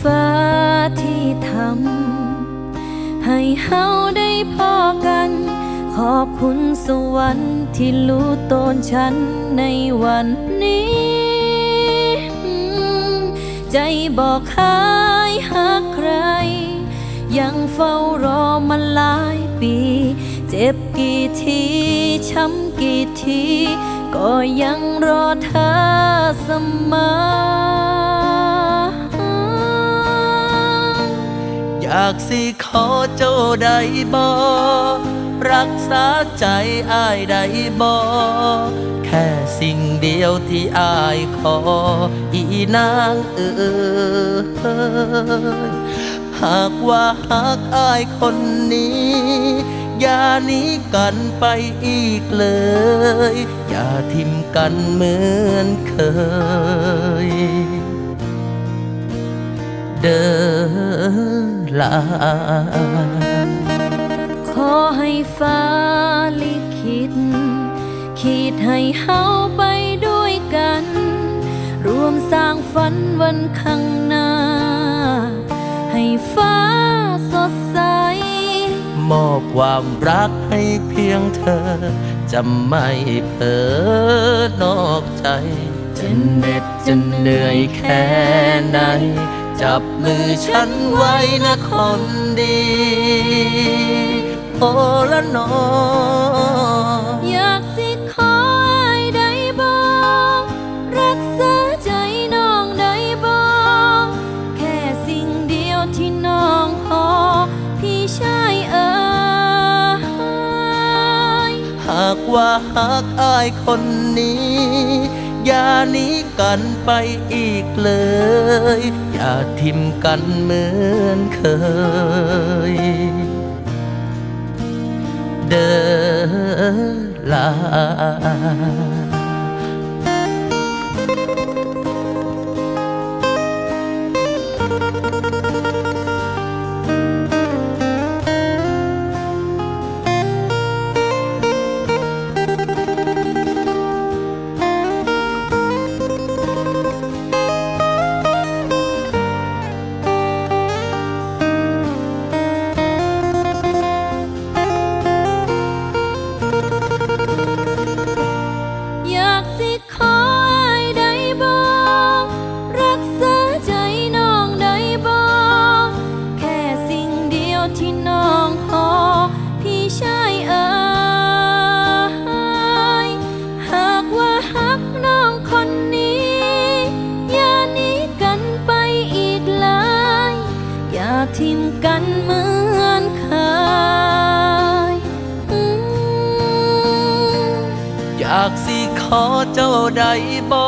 ฟ้าที่ทำให้เฮาได้พอกัน ขอบคุณสวรรค์ที่รู้ตนฉันในวันนี้ ใจบอกหายหักใคร ยังเฝ้ารอมาหลายปี เจ็บกี่ทีช้ำกี่ทีก็ยังรอเธอเสมอ อยากสิขอเจ้าได้บ่รักษาใจอายได้บ่แค่สิ่งเดียวที่อายขอ อีนางเอ๋ยหากว่าหากอายคนนี้ อย่าหนีกันไปอีกเลย อย่าทิมกันเหมือนเคย เดิน ลา ขอให้ฟ้าลิขิตขีดให้เฮาไปด้วยกัน รวมสร้างฝันวันข้างหน้า ให้ฟ้าสดใส มอบความรักให้เพียงเธอ จะไม่เผลอนอกใจ จะเหน็ดจะเหนื่อยแค่ไหน จับมือฉันไว้นะคนดี โอละนอ อยากสิขอให้ได้บอกรักษาใจน้องได้บอกแค่สิ่งเดียวที่น้องขอ พี่ชายเอ๋ยหากว่าหากอายคนนี้ อย่าหนีกันไปอีกเลย อย่าทิมกันเหมือนเคย เดินลา ที่น้องขอพี่ชายเอ๋ยหากว่าหักน้องคนนี้ อย่าหนีกันไปอีกเลยอย่าทิ้มกันเหมือนเคยอืมอยากสิขอเจ้าได้บ่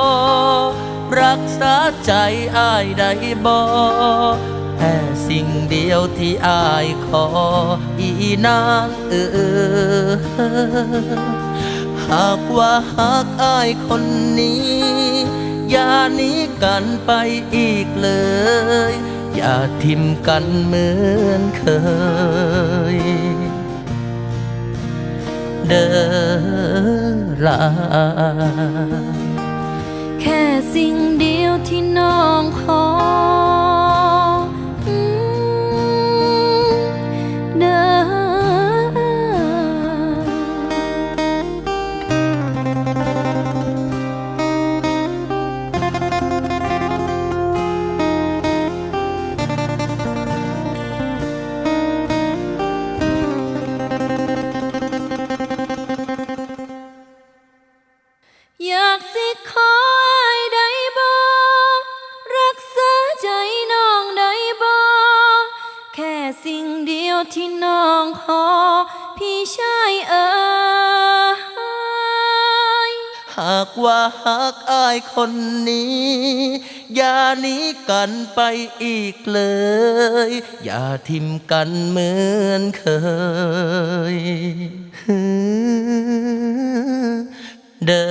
รักษาใจอายได้บ่ แค่สิ่งเดียวที่อายขอ อีนางเออหากว่าหากอายคนนี้ อย่าหนีกันไปอีกเลย อย่าทิมกันเหมือนเคย เดินลาแค่สิ่งเดียวที่น้องขอ อยากสิขอได้บอกรักษาใจน้องได้บอกแค่สิ่งเดียวที่น้องขอพี่ชายเอ๋ยหากว่าหากอายคนนี้ อย่าหนี้กันไปอีกเลย อย่าทิมกันเหมือนเคย เดอ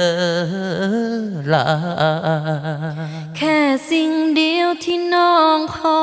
ลา แค่สิ่งเดียวที่น้องขอ